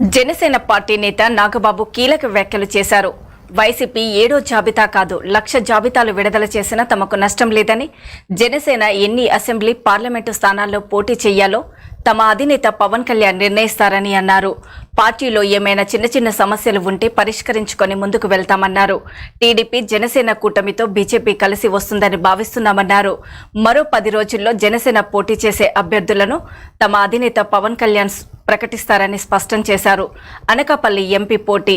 Janasena party నేత నాగబాబు కీలక వ్యాఖ్యలు చేశారు. వైసీపీ ఏడో జాబితా కాదు లక్ష జాబితాలు విడుదల చేసినా తమకు నష్టం లేదని జనసేన ఎన్ని అసెంబ్లీ పార్లమెంటు స్థానాల్లో పోటీ చేయాలో తమ అధినేత పవన్ కళ్యాణ్ నిర్ణయిస్తారని అన్నారు. పార్టీలో ఏమైనా చిన్న చిన్న సమస్యలు ఉంటే పరిష్కరించుకొని ముందుకు వెళ్తామన్నారు. టీడీపీ జనసేన కూటమితో బీజేపీ కలిసి వస్తుందని భావిస్తున్నామన్నారు. మరో పది రోజుల్లో జనసేన పోటీ చేసే అభ్యర్థులను తమ అధినేత పవన్ కళ్యాణ్ ప్రకటిస్తారని స్పష్టం చేశారు. అనకాపల్లి ఎంపీ పోటీ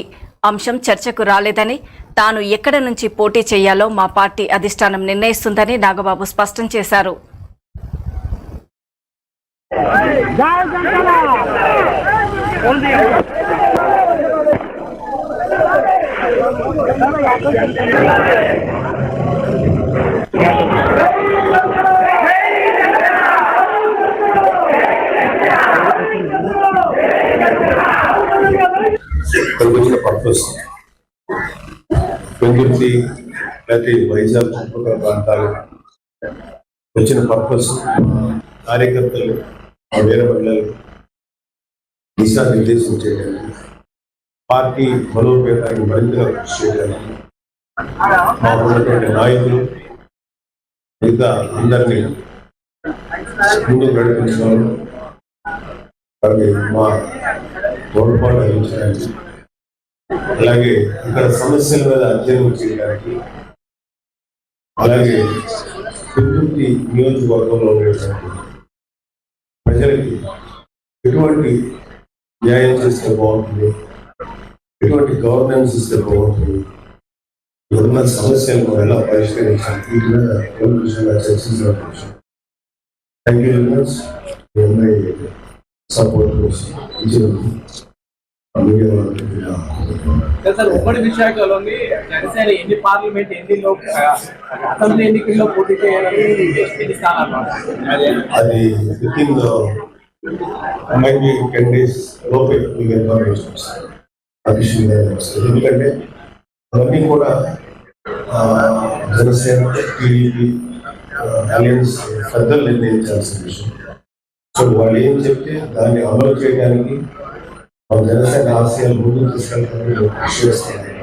అంశం చర్చకు రాలేదని తాను ఎక్కడ నుంచి పోటీ చేయాలో మా పార్టీ అధిష్టానం నిర్ణయిస్తుందని నాగబాబు స్పష్టం చేశారు. జై ఇక్కడికి వచ్చిన పర్పస్ పెందుర్తి లేకపోతే వైజాగ్ చుట్టుపక్కల ప్రాంతాలు వచ్చిన పర్పస్ కార్యకర్తలు మా వేరే మహిళలు దిశా నిర్దేశం చేయడానికి పార్టీ బలోపేతానికి మరింతగా కృషి చేయడానికి మా ఉన్నటువంటి నాయకులు మిగతా అందరినీ ముందుకు నడిపించడం వారికి మా తోడ్పాటు అందించడానికి అలాగే ఇక్కడ సమస్యల మీద అధ్యయనం చేయడానికి అలాగే పెద్దుర్తి నియోజకవర్గంలో ఉండేటువంటి ప్రజలకి ఎటువంటి న్యాయం చేస్తే బాగుంటుంది? ఎటువంటి గవర్నెన్స్ ఇస్తే బాగుంటుంది? ఇప్పుడున్న సమస్యలను ఎలా పరిష్కరించాలి? వీటి మీద ఎవరి విషయంగా చర్చించడం కోసం థ్యాంక్ యూ వెరీ మచ్ మీ అందరి సపోర్ట్ కోసం ఇచ్చినందుకు సార్ ఉమ్మడి విశాఖలోని జనసేన ఎన్ని పార్లమెంట్ ఎన్నిలో అసెంబ్లీ ఎన్నికల్లో పోటీ చేయాలని ఎన్ని అది విత్ ఇన్ టెన్ డేస్ లోపే మీకు ఇన్ఫర్మేషన్ ఎందుకంటే అవన్నీ కూడా జనసేన టీడీపీ అలయన్స్ పెద్దలు నిర్ణయించాల్సిన విషయం. సో వాళ్ళు ఏం చెప్తే దాన్ని అమలు చేయడానికి మన జనసేన ఆశయాలు ముందుకు తీసుకెళ్ళడానికి కృషి చేస్తారు